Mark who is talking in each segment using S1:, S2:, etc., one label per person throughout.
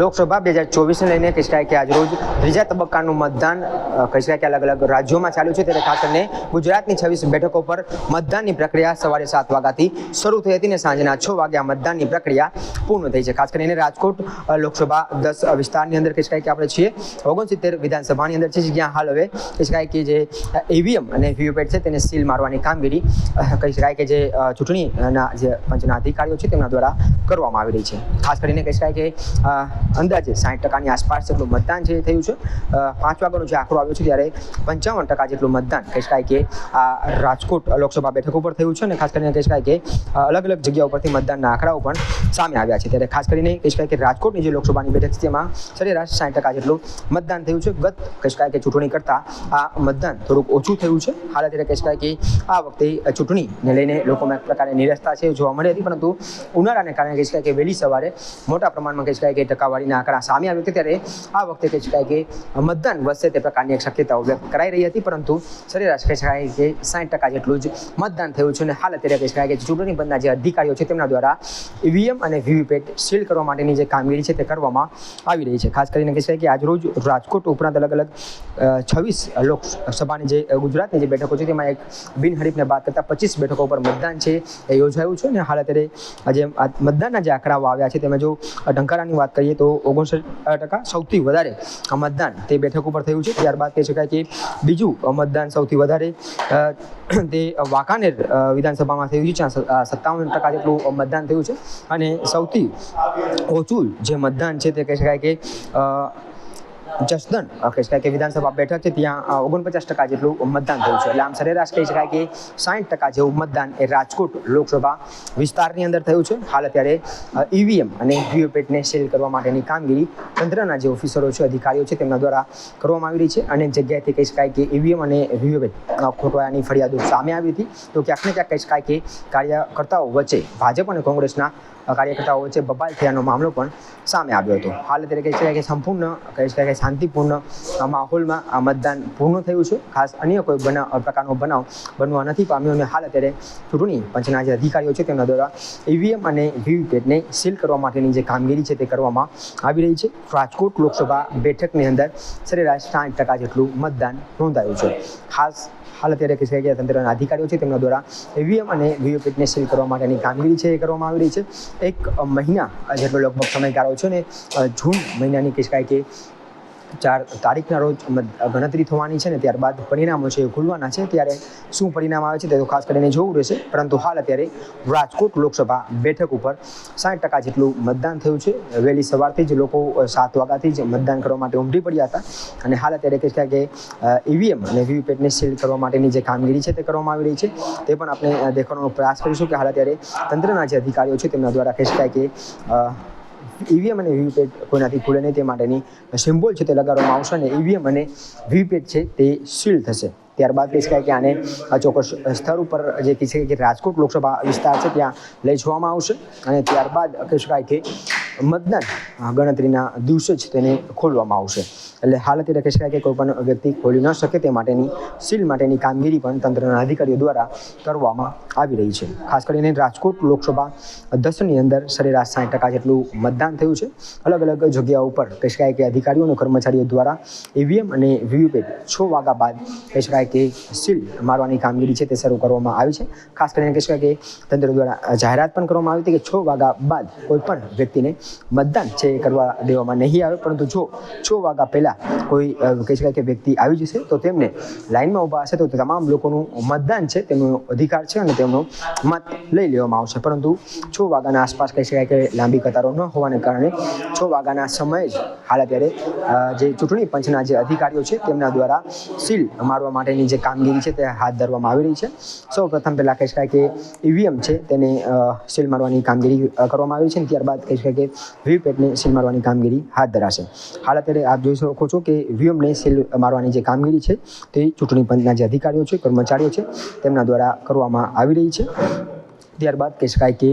S1: લોકસભા બે હજાર ચોવીસને લઈને કહી શકાય કે આજરોજ ત્રીજા તબક્કાનું મતદાન કહી શકાય કે અલગ અલગ રાજ્યોમાં ચાલ્યું છે. ત્યારે ખાસ કરીને ગુજરાતની છવ્વીસ બેઠકો પર મતદાનની પ્રક્રિયા સવારે સાત વાગ્યાથી શરૂ થઈ હતી અને સાંજના છ વાગ્યા મતદાનની પ્રક્રિયા પૂર્ણ થઈ છે. ખાસ કરીને રાજકોટ લોકસભા દસ વિસ્તારની અંદર કહી શકાય કે આપણે છીએ. ઓગણસિત્તેર વિધાનસભાની અંદર છે જ્યાં હાલ હવે કહી શકાય કે જે ઈવીએમ અને વીવીપેટ છે તેને સીલ મારવાની કામગીરી કહી શકાય કે જે ચૂંટણીના જે પંચના અધિકારીઓ છે તેમના દ્વારા કરવામાં આવી રહી છે. ખાસ કરીને કહી શકાય કે અંદાજે સાઠ ટકાની આસપાસ જેટલું મતદાન જે થયું છે. પાંચ વાગ્યાનો જે આંકડો આવ્યો છે ત્યારે પંચાવન ટકા જેટલું મતદાન. કહી શકાય કે આ રાજકોટ લોકસભા બેઠક ઉપર થયું છે અને ખાસ કરીને કહી શકાય કે અલગ અલગ જગ્યાઓ પરથી મતદાનના આંકડાઓ પણ સામે આવ્યા છે. ત્યારે ખાસ કરીને કહી શકાય કે રાજકોટની જે લોકસભાની બેઠક છે તેમાં સરેરાશ સાઠ ટકા જેટલું મતદાન થયું છે. ગત કહી શકાય કે ચૂંટણી કરતાં આ મતદાન થોડુંક ઓછું થયું છે. હાલ અત્યારે કહી શકાય કે આ વખતે ચૂંટણીને લઈને લોકોમાં એક પ્રકારની નિરસતા છે, જોવા મળી હતી. પરંતુ ઉનાળાને કારણે કહી શકાય કે વહેલી સવારે મોટા પ્રમાણમાં કહી શકાય કે ટકાવારીના આંકડા સામે આવ્યો હતા ત્યારે આ વખતે કહી શકાય કે મતદાન વધશે તે પ્રકારની એક શક્યતાઓ વ્યક્ત કરાઈ રહી હતી, પરંતુ સરેરાશ કહી શકાય કે સાઠ ટકા જેટલું જ મતદાન થયું છે અને હાલ અત્યારે કહી શકાય કે ચૂંટણી પંચના જે અધિકારીઓ છે તેમના દ્વારા ઈવીએમ અને વીવીપેટ સીલ કરવા માટેની જે કામગીરી છે તે કરવામાં આવી રહી છે. ખાસ કરીને કહી શકાય કે આજરોજ રાજકોટ ઉપરાંત અલગ અલગ છવ્વીસ લોકસભાની જે, ગુજરાતની જે બેઠકો છે તેમાં એક બિનહરીફને બાદ કરતાં પચીસ બેઠકો પર મતદાન છે એ યોજાયું છે અને હાલ અત્યારે આજે મતદાનના જે આંકડાઓ આવ્યા છે તેમાં જો ટંકારાની વાત કરીએ તો ઓગણસઠ ટકા સૌથી વધારે મતદાન તે બેઠક ઉપર થયું છે. ત્યારબાદ કહી શકાય કે બીજું મતદાન સૌથી વધારે તે વાંકાનેર વિધાનસભામાં થયું છે, જ્યાં સત્તાવન ટકા જેટલું મતદાન થયું છે. અને સૌથી ઓછું જે મતદાન છે તે કહી શકાય કે અ, જસદન અ, કહી શકાય કે વિધાનસભા બેઠક છે ત્યાં ઓગણપચાસ ટકા જેટલું મતદાન થયું છે. એટલે આમ સરેરાશ કહી શકાય કે સાઠ ટકા જેવું મતદાન એ રાજકોટ લોકસભા વિસ્તારની અંદર થયું છે. હાલ અત્યારે ઈવીએમ અને વીવીપેટને સીલ કરવા માટેની કામગીરી તંત્રના જે ઓફિસરો છે અધિકારીઓ છે તેમના દ્વારા કરવામાં આવી રહી છે. અનેક જગ્યાએથી કહી શકાય કે ઈવીએમ અને વીવીપેટ ખોટવાયાની ફરિયાદો સામે આવી હતી. તો ક્યાંક ને ક્યાંક કહી શકાય કે કાર્યકર્તાઓ વચ્ચે ભાજપ અને કોંગ્રેસના કાર્યકર્તાઓ વચ્ચે બબાલ થયાનો મામલો પણ સામે આવ્યો હતો. હાલ અત્યારે કહી શકાય કે સંપૂર્ણ, કહી શકાય કે શાંતિપૂર્ણ માહોલમાં આ મતદાન પૂર્ણ થયું છે. ખાસ અન્ય કોઈ બનાવ પ્રકારનો બનાવ બનવા નથી પામ્યો. અને હાલ અત્યારે ચૂંટણી પંચના જે અધિકારીઓ છે તેમના દ્વારા ઈવીએમ અને વીવીપેટને સીલ કરવા માટેની જે કામગીરી છે તે કરવામાં આવી રહી છે. રાજકોટ લોકસભા બેઠકની અંદર સરેરાશ સાઠ ટકા જેટલું મતદાન નોંધાયું છે. ખાસ હાલ અત્યારે કહી શકાય કે તંત્રના અધિકારીઓ છે તેમના દ્વારા ઈવીએમ અને વીવીપેટને સીલ કરવા માટેની કામગીરી છે એ કરવામાં આવી રહી છે. એક મહિના જેટલો લગભગ સમયગાળો છે ને જૂન મહિનાની કહી શકાય કે ચાર તારીખના રોજ ગણતરી થવાની છે ને ત્યારબાદ પરિણામો છે એ ખુલવાના છે. ત્યારે શું પરિણામ આવે છે તે તો ખાસ કરીને જોવું રહેશે. પરંતુ હાલ અત્યારે રાજકોટ લોકસભા બેઠક ઉપર સાઠ ટકા જેટલું મતદાન થયું છે. વહેલી સવારથી જ લોકો સાત વાગ્યાથી જ મતદાન કરવા માટે ઉમટી પડ્યા હતા. અને હાલ અત્યારે કહી શકાય કે ઈવીએમ અને વીવીપેટને સીલ કરવા માટેની જે કામગીરી છે તે કરવામાં આવી રહી છે. તે પણ આપણે દેખાડવાનો પ્રયાસ કરીશું કે હાલ અત્યારે તંત્રના જે અધિકારીઓ છે તેમના દ્વારા કહી શકાય કે ઈવીએમ અને વીવીપેટ કોઈનાથી ખુલે નહીં તે માટેની સિમ્બોલ છે તે લગાડવામાં આવશે અને ઈવીએમ અને વીવીપેટ છે તે સીલ થશે. ત્યારબાદ કહી શકાય કે આને ચોક્કસ સ્થળ ઉપર જે કહી શકાય કે રાજકોટ લોકસભા વિસ્તાર છે ત્યાં લઈ જવામાં આવશે અને ત્યારબાદ કહી શકાય કે મતદાન ગણતરીના દિવસે જ તેને ખોલવામાં આવશે. એટલે હાલ અત્યારે કહી શકાય કે કોઈ પણ વ્યક્તિ ખોલી ન શકે તે માટેની, સીલ માટેની કામગીરી પણ તંત્રના અધિકારીઓ દ્વારા કરવામાં આવી રહી છે. ખાસ કરીને રાજકોટ લોકસભા દસની અંદર સરેરાશ સાઠ ટકા જેટલું મતદાન થયું છે. અલગ અલગ જગ્યાઓ ઉપર કહી શકાય કે અધિકારીઓ અને કર્મચારીઓ દ્વારા ઈવીએમ અને વીવીપેટ છ વાગ્યા બાદ કહી શકાય કે સીલ મારવાની કામગીરી છે તે શરૂ કરવામાં આવી છે. ખાસ કરીને કહી શકાય કે તંત્ર દ્વારા જાહેરાત પણ કરવામાં આવી હતી કે છ વાગ્યા બાદ કોઈ પણ વ્યક્તિને મતદાન છે એ કરવા દેવામાં નહીં આવે. પરંતુ જો છ વાગ્યા પહેલાં કોઈ કહી શકાય કે વ્યક્તિ આવી જશે, તો તેમને લાઇનમાં ઊભા હશે, તો તમામ લોકોનું મતદાન છે તેમનો અધિકાર છે અને તેમનો મત લઈ લેવામાં આવશે. પરંતુ છ વાગ્યાના આસપાસ કહી શકાય કે લાંબી કતારો ન હોવાને કારણે છ વાગ્યાના સમયે જ હાલ અત્યારે જે ચૂંટણી પંચના જે અધિકારીઓ છે, તેમના દ્વારા સીલ મારવા માટેની જે કામગીરી છે, તે હાથ ધરવામાં આવી રહી છે. સૌ પ્રથમ પહેલાં કહી શકાય કે ઈવીએમ છે, તેને સીલ મારવાની કામગીરી કરવામાં આવી છે ત્યારબાદ કહી શકાય કે વીવીપેટને સીલ મારવાની કામગીરી હાથ ધરાશે. હાલ અત્યારે આપ જોઈ શકો છો કે વીએમને સીલ મારવાની જે કામગીરી છે, તે ચૂંટણી પંચના જે અધિકારીઓ છે, કર્મચારીઓ છે, તેમના દ્વારા કરવામાં આવી રહી છે. ત્યારબાદ કહી શકાય કે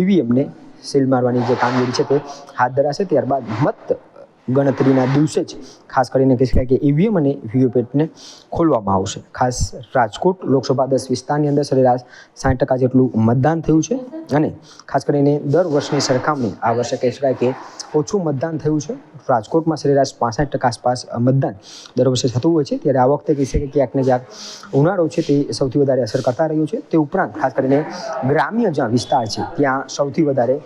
S1: ઈવીએમને સીલ મારવાની જે કામગીરી છે, તે હાથ ધરાશે. ત્યારબાદ મત ગણતરીના દિવસે જ, ખાસ કરીને કહી શકાય કે ઈવીએમ અને વીવીપેટને ખોલવામાં આવશે. ખાસ રાજકોટ લોકસભા દસ વિસ્તારની અંદર સરેરાશ સાઠ ટકા જેટલું મતદાન થયું છે અને ખાસ કરીને દર વર્ષની સરખામણી આ વર્ષે કહી શકાય કે ઓછું મતદાન થયું છે. રાજકોટમાં સરેરાશ પાસઠ ટકા આસપાસ મતદાન દર વર્ષે થતું હોય છે. ત્યારે આ વખતે કહી શકાય કે ક્યાંક ને ક્યાંક ઉનાળો છે તે સૌથી વધારે અસર કરતા રહ્યું છે. તે ઉપરાંત ખાસ કરીને ગ્રામ્ય જ્યાં વિસ્તાર છે, ત્યાં સૌથી વધારે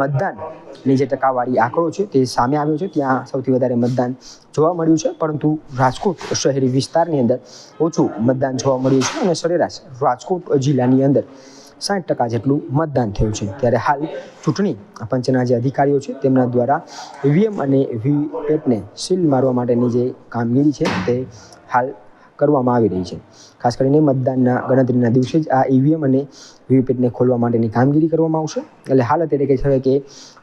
S1: મતદાનની જે ટકાવારી આંકડો છે તે સામે આવ્યો છે. ત્યાં સૌથી વધારે મતદાન જોવા મળ્યું છે, પરંતુ રાજકોટ શહેરી વિસ્તારની અંદર ઓછું મતદાન જોવા મળ્યું છે અને સરેરાશ રાજકોટ જિલ્લાની અંદર સાઠ ટકા જેટલું મતદાન થયું છે. ત્યારે હાલ ચૂંટણી પંચના જે અધિકારીઓ છે, તેમના દ્વારા ઈવીએમ અને વીવીપેટને સીલ મારવા માટેની જે કામગીરી છે, તે હાલ કરવામાં આવી રહી છે. ખાસ કરીને મતદાનના ગણતરીના દિવસે જ આ ઈવીએમ અને વીવીપેટને ખોલવા માટેની કામગીરી કરવામાં આવશે. એટલે હાલ અત્યારે કહી શકાય કે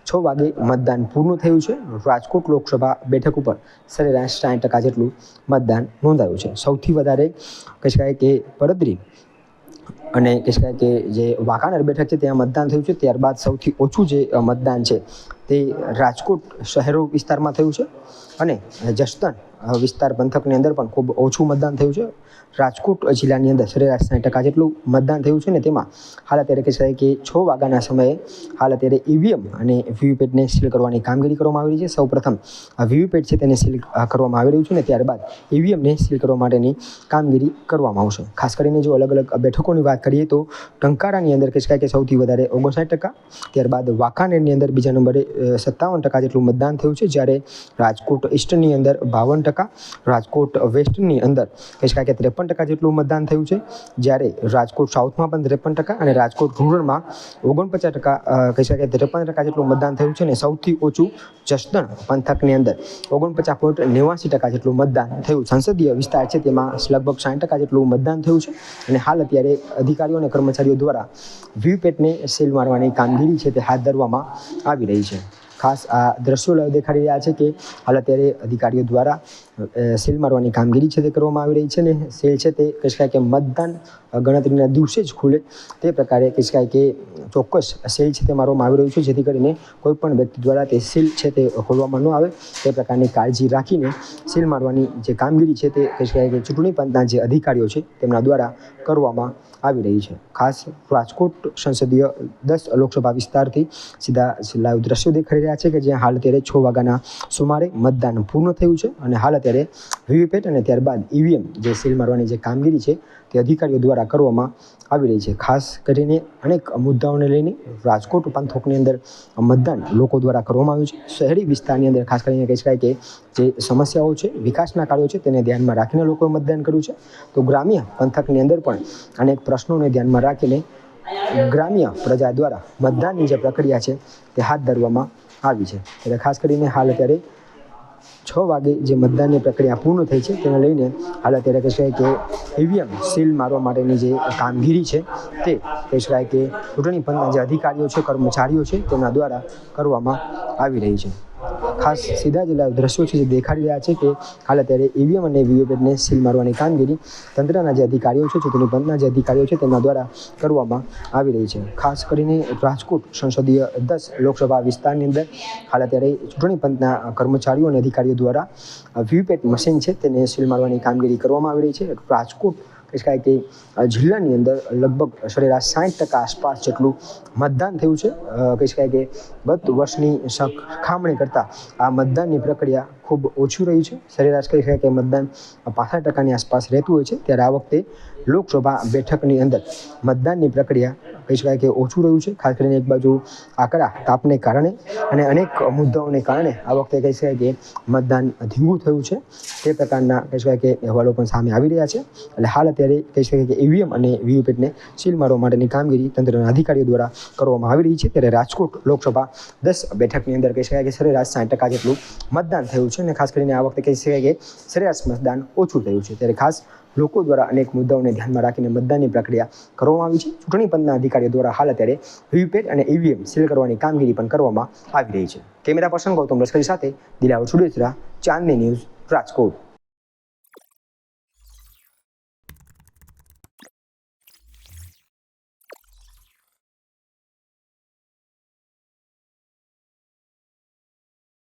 S1: છ વાગે મતદાન પૂર્ણ થયું છે. રાજકોટ લોકસભા બેઠક ઉપર સરેરાશ સાઠ ટકા જેટલું મતદાન નોંધાયું છે. સૌથી વધારે કહી શકાય કે પડદરી અને કહી શકાય કે જે વાંકાનેર બેઠક છે, ત્યાં મતદાન થયું છે. ત્યારબાદ સૌથી ઓછું જે મતદાન છે તે રાજકોટ શહેરો વિસ્તારમાં થયું છે અને જસદણ વિસ્તાર પંથકની અંદર પણ ખૂબ ઓછું મતદાન થયું છે. રાજકોટ જિલ્લાની અંદર સરેરાશ સાઠ ટકા જેટલું મતદાન થયું છે ને તેમાં હાલ અત્યારે કહી શકાય કે છ વાગ્યાના સમયે હાલ અત્યારે ઈવીએમ અને વીવીપેટને સીલ કરવાની કામગીરી કરવામાં આવી રહી છે. સૌપ્રથમ વીવીપેટ છે તેને સીલ કરવામાં આવી રહ્યું છે ને ત્યારબાદ ઈવીએમને સીલ કરવા માટેની કામગીરી કરવામાં આવશે. ખાસ કરીને જો અલગ અલગ બેઠકોની વાત કરીએ તો ટંકારાની અંદર કહી શકાય કે સૌથી વધારે ઓગણસાઠ ટકા, ત્યારબાદ વાંકાનેરની અંદર બીજા નંબરે સત્તાવન ટકા જેટલું મતદાન થયું છે, જ્યારે રાજકોટ ઈસ્ટની અંદર બાવન ટકા, રાજકોટ વેસ્ટની અંદર કહી શકાય કે ત્રેપન ટકા જેટલું મતદાન થયું છે, જ્યારે રાજકોટ સાઉથમાં પણ ત્રેપન ટકા અને રાજકોટ રૂરલમાં ઓગણપચાસ ટકા કહી શકાય કે ત્રેપન ટકા જેટલું મતદાન થયું છે અને સૌથી ઓછું જસદણ પંથકની અંદર ઓગણપચાસ પોઈન્ટ નેવાસી ટકા જેટલું મતદાન થયું. સંસદીય વિસ્તાર છે, તેમાં લગભગ સાઠ ટકા જેટલું મતદાન થયું છે અને હાલ અત્યારે અધિકારીઓ અને કર્મચારીઓ દ્વારા વીવીપેટને સીલ મારવાની કામગીરી છે, તે હાથ ધરવામાં આવી રહી છે. ખાસ આ દ્રશ્યો દેખાડી રહ્યા છે કે હાલ અત્યારે અધિકારીઓ દ્વારા સેલ મારવાની કામગીરી છે તે કરવામાં આવી રહી છે ને સેલ છે તે કહી કે મતદાન ગણતરીના દિવસે જ ખુલે તે પ્રકારે કહી શકાય કે ચોક્કસ સેલ છે તે મારવામાં આવી રહ્યું છે, જેથી કરીને કોઈ પણ વ્યક્તિ દ્વારા તે સીલ છે તે ખોલવામાં ન આવે તે પ્રકારની કાળજી રાખીને સીલ મારવાની જે કામગીરી છે તે કહી શકાય કે ચૂંટણી પંચના જે અધિકારીઓ છે તેમના દ્વારા કરવામાં આવી રહી છે. ખાસ રાજકોટ સંસદીય દસ લોકસભા વિસ્તારથી સીધા લાઈવ દ્રશ્યો દેખાઈ રહ્યા છે કે જ્યાં હાલ અત્યારે છ વાગ્યાના સુમારે મતદાન પૂર્ણ થયું છે અને હાલ અત્યારે વીવીપેટ અને ત્યારબાદ ઈવીએમ જે સીલ મારવાની જે કામગીરી છે તે અધિકારીઓ દ્વારા કરવામાં આવી રહી છે. ખાસ કરીને અનેક મુદ્દાઓને લઈને રાજકોટ પંથકની અંદર મતદાન લોકો દ્વારા કરવામાં આવ્યું છે. શહેરી વિસ્તારની અંદર ખાસ કરીને કહી શકાય કે જે સમસ્યાઓ છે, વિકાસના કાર્યો છે તેને ધ્યાનમાં રાખીને લોકોએ મતદાન કર્યું છે. તો ગ્રામ્ય પંથકની અંદર પણ અનેક પ્રશ્નોને ધ્યાનમાં રાખીને ગ્રામ્ય પ્રજા દ્વારા મતદાનની જે પ્રક્રિયા છે તે હાથ ધરવામાં આવી છે. એટલે ખાસ કરીને હાલ અત્યારે છ વાગે જે મતદાનની પ્રક્રિયા પૂર્ણ થઈ છે, તેને લઈને હાલ અત્યારે કહી શકાય કે ઈવીએમ સીલ મારવા માટેની જે કામગીરી છે, તે કહી શકાય કે ચૂંટણી પંચના જે અધિકારીઓ છે, કર્મચારીઓ છે, તેમના દ્વારા કરવામાં આવી રહી છે. ખાસ સીધા જ દ્રશ્યો છે જે દેખાડી રહ્યા છે કે હાલ અત્યારે ઈવીએમ અને વીવીપેટને સીલ મારવાની કામગીરી તંત્રના જે અધિકારીઓ છે, ચૂંટણી પંચના જે અધિકારીઓ છે, તેમના દ્વારા કરવામાં આવી રહી છે. ખાસ કરીને રાજકોટ સંસદીય દસ લોકસભા વિસ્તારની અંદર હાલ અત્યારે ચૂંટણી પંચના કર્મચારીઓ અને અધિકારીઓ દ્વારા વીવીપેટ મશીન છે, તેને સીલ મારવાની કામગીરી કરવામાં આવી રહી છે. રાજકોટ કહી શકાય કે જિલ્લાની અંદર લગભગ સરેરાશ સાઠ ટકા આસપાસ જેટલું મતદાન થયું છે. કહી શકાય કે ગત વર્ષની સરખામણી કરતાં આ મતદાનની પ્રક્રિયા ખૂબ ઓછું રહ્યું છે. સરેરાશ કહી શકાય કે મતદાન પાસઠ ટકાની આસપાસ રહેતું હોય છે. ત્યારે આ વખતે લોકસભા બેઠકની અંદર મતદાનની પ્રક્રિયા કહી શકાય કે ઓછું રહ્યું છે. ખાસ કરીને એક બાજુ આકરા તાપને કારણે અને અનેક મુદ્દાઓને કારણે આ વખતે કહી શકાય કે મતદાન ધીમું થયું છે. તે પ્રકારના કહી શકાય કે અહેવાલો પણ સામે આવી રહ્યા છે. એટલે હાલ અત્યારે કહી શકાય કે ઈવીએમ અને વીવીપેટને સીલ મારવા માટેની કામગીરી તંત્રના અધિકારીઓ દ્વારા કરવામાં આવી રહી છે. ત્યારે રાજકોટ લોકસભા દસ બેઠકની અંદર કહી શકાય કે સરેરાશ સાઠ ટકા જેટલું મતદાન થયું છે. અને ખાસ કરીને આ વખતે કહી શકાય કે સરેરાશ મતદાન ઓછું થયું છે. ત્યારે ખાસ લોકો દ્વારા અનેક મુદ્દાઓને ધ્યાનમાં રાખીને મતદાનની પ્રક્રિયા કરવામાં આવી છે. ચૂંટણી પંચના અધિકારીઓ દ્વારા હાલ અત્યારે વીવીપેટ અને ઈવીએમ સીલ કરવાની કામગીરી પણ કરવામાં આવી રહી છે. કેમેરા પર્સન ગૌતમ લશ્કરી સાથે દિલાવર સુડેસરા, ચાંદની ન્યૂઝ રાજકોટ.